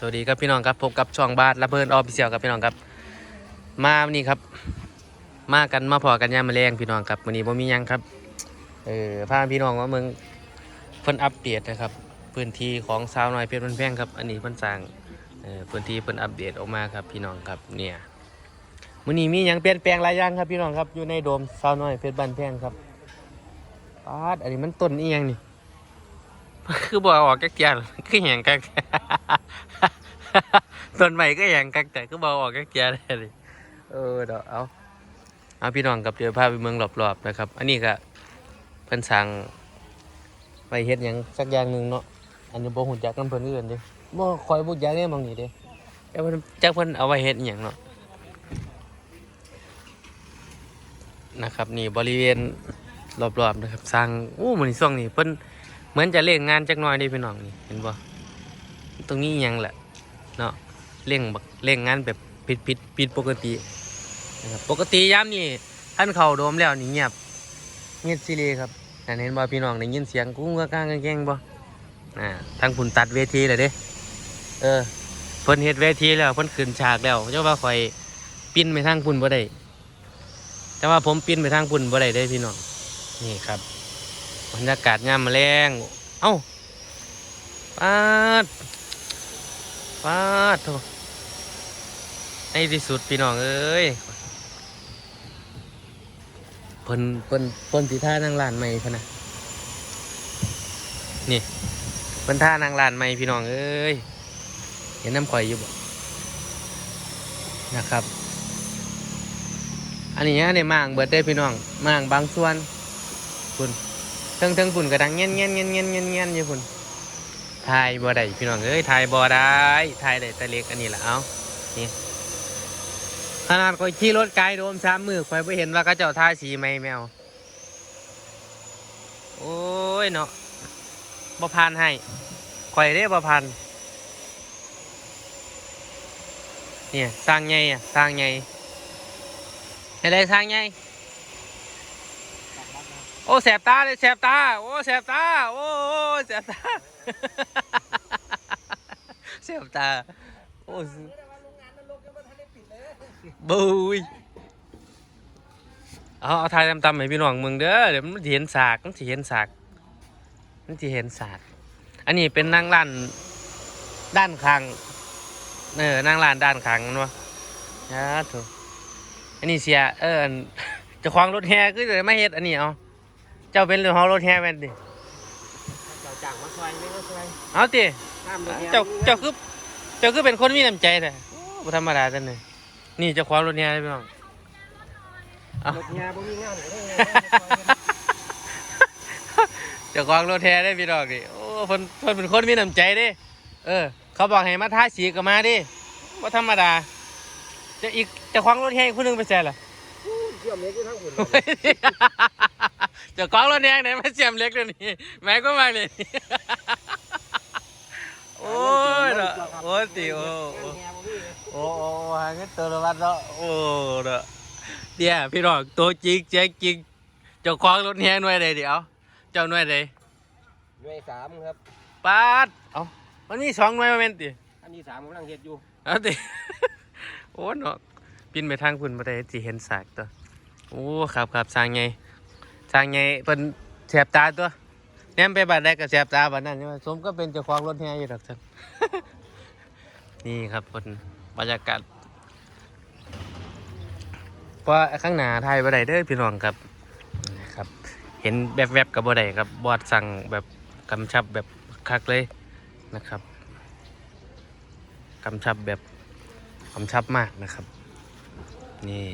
สวัสดีครับพี่น้องครับพบกับช่องบาทระเบิดออฟฟิเชียลครับพี่น้องครับ มาวันนี้ครับ มากันมาพอกันยามมาแรงพี่น้องครับวันนี้ผมมียังครับเออพาพี่น้องว่าเมืองเพิ่นอัปเดตนะครับ พื้นที่ของสาวน้อยเพชรบันแพงครับ อันนี้เพิ่นสร้างเออพื้นที่เพิ่นอัปเดตออกมาครับพี่น้องครับเนี่ยวันนี้มียังเปลี่ยนแปลงหลายอย่างครับพี่น้องครับอยู่ในโดมสาวน้อยเพชรบันแพงครับปาดอันนี้มันต้นอียังนี่คือบอกออกกักเจียคือแหงกัก ต้นใหม่ก็แหงกักแต่คือบอกออกกักเจียได้เลยเออเดี๋ยวเอาเอาพี่น้องกับเดี๋ยวพาไปเมืองรอบๆนะครับ อันนี้ก็เพิ่นสั่งไปเฮ็ดหยังสักอย่างหนึ่งเนาะอันนี้บ่ฮู้จักกันเพิ่นอื่นเด้บ่คอยบ่จักเด้บางนี้เด้แต่เพิ่นจักเพิ่นเอาไว้เฮ็ดอิหยังเนาะนะครับ นี่บริเวณรอบๆนะครับสร้างอู้มื้อนช่วงนี้เพิ่นเหมือนจะเร่งงานจักหน่อยได้พี่น้องนี่เห็นบ่ตรงนี้ยังแหละ เนาะเร่งบักเร่งงานแบบผิดผิดผิดปกตินะครับปกติยามนี่ท่านเข้าโดมแล้วนี่เงียบเงียบซีรีครับนั่นเห็นบ่พี่น้องได้ยินเสียงกุ้งกางแกงบ่อ่าทางคุณตัดเวทีเลยเด้เออเพิ่นเฮ็ดเวทีแล้วเพิ่นขึ้นฉากแล้วเจ้าว่าข่อยปิ้นไปทางพุ่นบ่ได้แต่ว่าผมปิ้นไปทางพุ่นบ่ได้เด้พี่น้องนี่ครับบรรยากาศงามแมลงเอ้าปาด ปาดโถในที่สุดพี่น้องเอ้ยเพิ่นเพิ่นเพิ่นสีท่านางลานใหม่พะนะนี่เพิ่นท่านางลานใหม่พี่น้องเอ้ยเห็นน้ำข่อยอยู่บ่นะครับ อันนี้เนี่ยมางเบิดได้อพี่น้องมางบางส่วนคุณเทิงเทิงฝุ่นกระดังเงี้ยนเงี้ยนเงี้ยนเงี้ยนเงี้ยนเงี้ยนอยู่ฝุ่น ทายบ่ได้พี่น้องเอ้ยทายบ่ได้ทายได้แต่เล็กอันนี้แหละเอานี่ขนาดคอยขี่รถไกลโดมสามมือคอยไปเห็นว่าเขาเจ้าทายสีไหมแมวโอ้ยเนาะบ่พานให้คอยได้บ่พานเนี่ยสร้างไงอะสร้างไงอะไรสร้างไงโอ้แสบตาเลยแสบตา โอ้แสบตา โอ้แสบตา แสบตา โอ้ยบุยเอาเอาทายตำๆให้พี่น้องมึงเด้อเดี๋ยวมันสิเห็นสากมันสิเห็นสากมันสิเห็นสาก อันนี้เป็นนางล้านด้านข้างเออนางล้านด้านข้างมันวะนะถูกอันนี้เสียเอออันจะควางรถแฮก็เลยไม่เฮ็ดอันนี้เอาเจ้าเป็นเรื่องของรถแฮแม่นดิ จ้าจ้างมาซอยไม่ก็ซอยเอาติห้ามรถแห่เจ้าเจ้าคือเจ้าคือเป็นคนมีน้ำใจแต่บ่ธรรมดาจังเลยนี่เจ้าของรถแฮพี่น้องเอารถแห่บ่มีงานก็ได้ไงเจ้าของรถแฮได้พี่น้องดิโอ้เพิ่นเพิ่นเป็นคนมีน้ำใจเด้เออ เขาบอกให้มาทาสีก็มาดิบ่ธรรมดาเจะอีกเจ้าของรถแฮอีกคนหนึงไปแซ่ล่ะเชื่อมเล็กอยู่ทั้งหุ่น เจ้าของรถแฮไหนมาเสียมเล็กเดี๋ยวนี้หมายก็มาเลยโอ้ยเนาะโอ้ยติโอ้โอ้โอ้โอ้หาเงินตัวละวันแล้วโอ้เด้อเดี๋ยวพี่น้องตัวจริงเจ๊งจริงเจ้าของรถแฮหน่วยใดเดี๋ยวเจ้าหน่วยใดหน่วยสามครับปาดเอ้ามันมีสองหน่วยมาเป็นติอันนี้สามกำลังเฮ็ดอยู่เอาติโอ้เนาะปินไปทางคุณบ่ได้สิเห็นสากตัวโอ้ครับครับสร้างไง สร้างไงเพิ่นแสบตาตัวแนมไปบัดใดก็แสบตาบัดนั้นใช่ไหมสมก็เป็นเจ้าของรถแฮอยู่ดอกท่านนี่ครับเพิ่นบรรยากาศเพราะข้างหน้าไทยบ่ได้เด้อพี่น้องครับครับ เห็นแบบแวบๆกับบ่ได้ครับบอดสั่งแบบกำชับแบบคักเลยนะครับกำชับแบบกำชับมากนะครับ นี่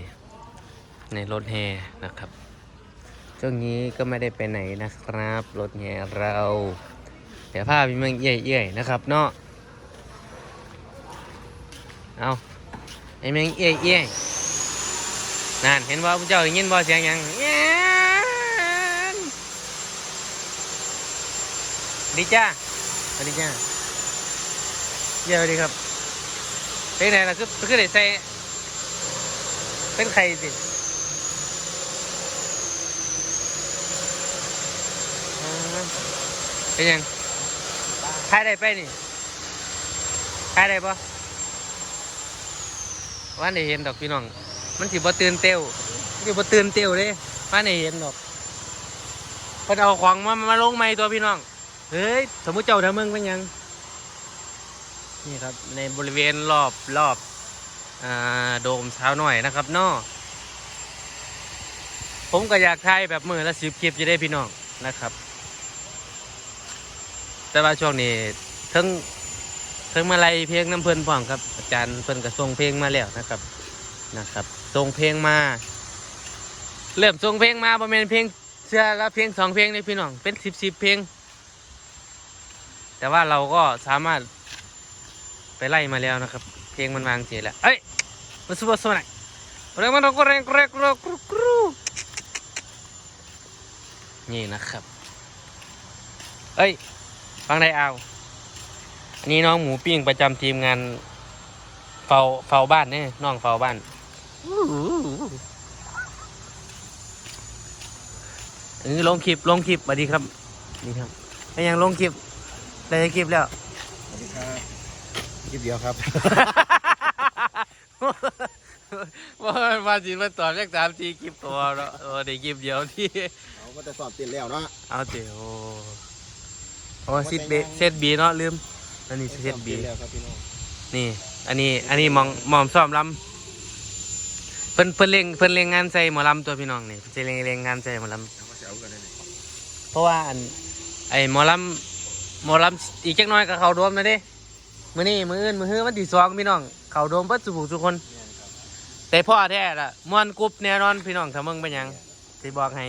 ในรถแฮนะครับ ช่วงนี้ก็ไม่ได้ไปไหนนะครับ รถแฮเรา เดี๋ยวพาไปเมืองเอี่ยๆนะครับเนาะเอาไอเมืองเอี่ยๆนั่นเห็นว่าพระเจ้ายินบ่เสียงยังแง่นดีจ้าสวัสดีจ้าเยี่ยมดีครับเป็นไงล่ะคือคือได้ใส่เป็นใครสิอ่า เป็นยังใครได้ไปนี่ขายได้ปะว่าได้เห็นดอกพี่น้อง มันสิบ่ตื่นเต้วมันสิบ่ตื่นเต้วเด้ว่าได้เห็นดอกเพิ่นเอาของมามาลงใหม่ตัวพี่น้อง เฮ้ย สมมุติเจ้าทำมึงเป็นยัง นี่ครับ ในบริเวณรอบรอบอ่าโดมเช้าหน่อยนะครับนอผมก็อยากถ่ายแบบมือละสิบคลิปจะได้พี่น้องนะครับ แต่ว่าช่วงนี้ทั้งทั้งมาลัยเพลงน้ำเพลินพร้อมครับ อาจารย์เพลินก็ส่งเพลงมาแล้วนะครับนะครับส่งเพลงมา เริ่มส่งเพลงมาประมาณเพลงเชื่อละเพลงสองเพลงนี่พี่น้องเป็นสิบสิบเพลง แต่ว่าเราก็สามารถไปไล่มาแล้วนะครับ เพลงมันวางเสียแล้วเอ้ยมาสู้มาสู้หน่อยเร็วมันก็แรงแรงแรงกรุกรูนี่นะครับ เอ้ย ฟังได้เอาอันนี้น้องหมูปิ้งประจำทีมงานเฝ้าเฝ้าบ้านเนี่ยน้องเฝ้าบ้านอันนี้ลงคลิปลงคลิปสวัสดีครับ นี่ครับไอ้ยังลงคลิปได้คลิปแล้ว สวัสดีครับคลิปเดียวครับ ว่ามาสิมาตอบเลขสามทีคลิปตัวเนาะโอ้ได้คลิปเดียวที่ เขาก็จะสอบติดแล้วเนาะเอาเดี๋ยว โอ้ซิดเบเซตบีเนาะลืมอันนี้เซตบีแล้วครับพี่น้องนี่ อันนี้อันนี้มองมอมซ้อมลำเพิ่นเพิ่นเล่งเพิ่นเล่งงานใส่หมอลำตัวพี่น้องนี่เพิ่นจะเล่งเล่งงานใส่หมอลเขาก็จะเอากันได้เลยำเพราะว่าอันไอ้หมอลำหมอลำอีกจักหน้อยก็เข้าโดมนะเด้มื้อนี้มื้ออื่นมื้อฮื้อวันที่สองพี่น้องเข้าโดมเพิ่นสุบุทุกคนเนี่ยครับแต่พ่อแท้ละม่วนกรุ๊บแน่นอนพี่น้องถ้ามึงเป็นหยังสิบอกให้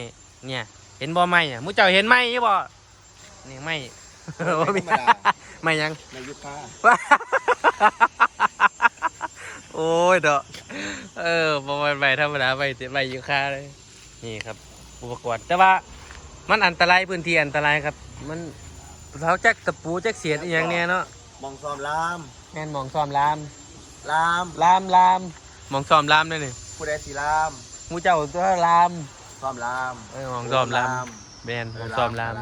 เนี่ย เห็นบ่ไหมอะมูเจ้าเห็นไหมยี่บ่นี่ไห มบ่มีไม่หยังในยุคค้าโอ้ยเด้อเออบ่แม่นใบธรรมดาใบติใบอยู่ค่าเลย นี่ครับ อุปกรณ์แต่ว่า มันอันตรายพื้นที่อันตรายครับ มันเขาจักตะปูจักเสียดอหย่างเนี้ยเนาะมองซ้อมลามแม่นหมองซ้อมลามลามลามลามหมองซ้อมลามด้วยนี่ผู้ใดสีลามหมูเจ้าตัวลามซ้อมลามเออหมองซ้อมลามแม่นหมองซ้อมลาม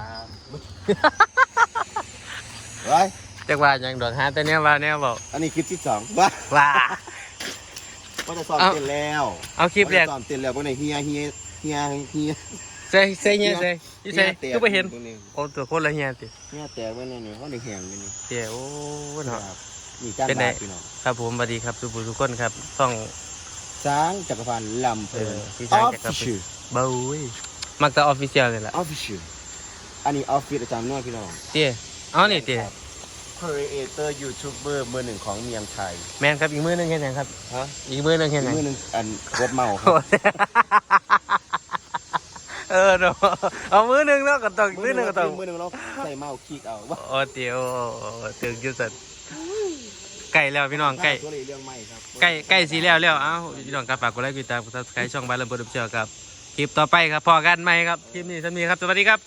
เฮ้ยจักว่าหยังดอกหาแต่เนี้ยว่าเนี้ยบอกอันนี้คลิปที่สองว้าว่าก็จะซ้อมเอาเต้นแล้วเอาคลิปแรกซ้อมเต้นแล้วพวกนี้เฮียเฮียเฮียเฮียใส่ใส่เงี้ยใส่ยี่ใส่แตกก็ไปเห็นพวกนี้โอ้ตัวคนละเฮียติเฮียแต่ว่าเนี่ยเขาในแหงกันนี่เดี๋ยวโอ้เนาะครับนี่จ้างเป็นไงบาทพี่น้องครับผมสวัสดีครับทุกผู้ทุกคนครับต้องช้างจักรพันธ์ลำเพลินเออพี่อช้างอฟจักรพันธ์ฟิศเบาเว้ยมักแต่ออฟฟิเชียลนี่แหละออฟฟิศอันนี้ออฟฟิศอาจารย์นวดพี่น้องเตี้ย เอานี่เตี้ยครีเอเตอร์ยูทูบเบอร์มือหนึ่งของเมียงไทยแมนครับอีกมือหนึงเห็นยังครับ ฮะอีกมือหนึงเห็นยัง มือหนึ่งอันรถเมาคโอ้รับยเออเนาะเอามือหนึงเนาะก็ต้องอีกมือหนึงก็ต้องมือหนึ่งเราใส่เมาคิกเอาว่าโอ้เตี้ยวถึงจุดสันใกล้แล้วพี่น้องใกล้ตัวนี้เรื่องใหม่ครับใกล้ใกล้สีแล้วแล้วเอ้าพี่น้องครับฝากกดไลค์กดติดตามกดซับสไครต์ช่องบ้านลำพูนเชียวครับคลิปต่อไปครับพอกันไหมครับคลิปนี้สำนีครับสวัสดีครับ